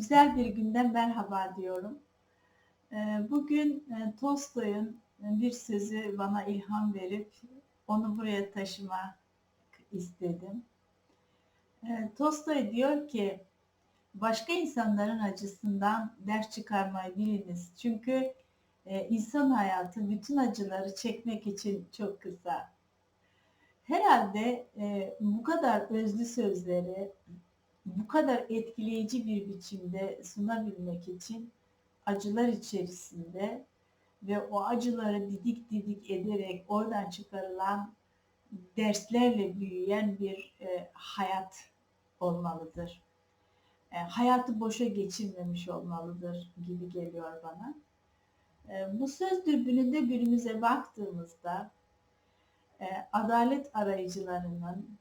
Güzel bir günden merhaba diyorum. Ee, Bugün e, Tolstoy'un bir sözü bana ilham verip onu buraya taşımak istedim. Ee, Tolstoy diyor ki, başka insanların acısından ders çıkarmayı biliniz. Çünkü e, insan hayatı bütün acıları çekmek için çok kısa. Herhalde e, bu kadar özlü sözleri bu kadar etkileyici bir biçimde sunabilmek için acılar içerisinde ve o acıları didik didik ederek oradan çıkarılan derslerle büyüyen bir e, hayat olmalıdır. E, hayatı boşa geçirmemiş olmalıdır gibi geliyor bana. E, bu söz dürbününde günümüze baktığımızda e, adalet arayıcılarının,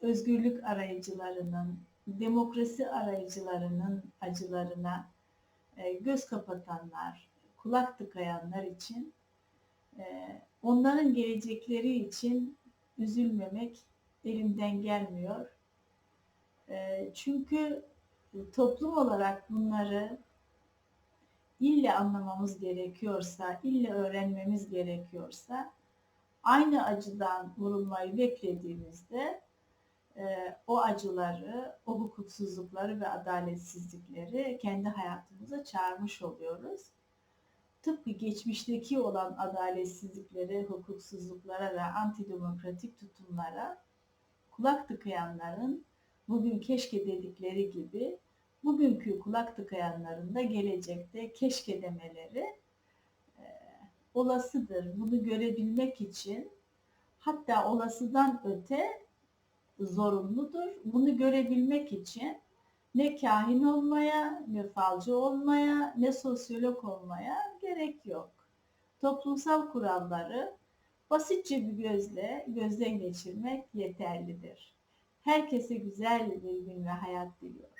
özgürlük arayıcılarının, demokrasi arayıcılarının acılarına e, göz kapatanlar, kulak tıkayanlar için e, onların gelecekleri için üzülmemek elimden gelmiyor. E, çünkü toplum olarak bunları ille anlamamız gerekiyorsa, ille öğrenmemiz gerekiyorsa aynı acıdan vurulmayı beklediğimizde o acıları, o hukuksuzlukları ve adaletsizlikleri kendi hayatımıza çağırmış oluyoruz. Tıpkı geçmişteki olan adaletsizliklere, hukuksuzluklara ve antidemokratik tutumlara kulak tıkayanların bugün keşke dedikleri gibi bugünkü kulak tıkayanların da gelecekte keşke demeleri e, olasıdır. Bunu görebilmek için hatta olasıdan öte zorunludur. Bunu görebilmek için ne kahin olmaya, ne falcı olmaya, ne sosyolog olmaya gerek yok. Toplumsal kuralları basitçe bir gözle gözden geçirmek yeterlidir. Herkese güzel bir gün ve hayat diliyorum.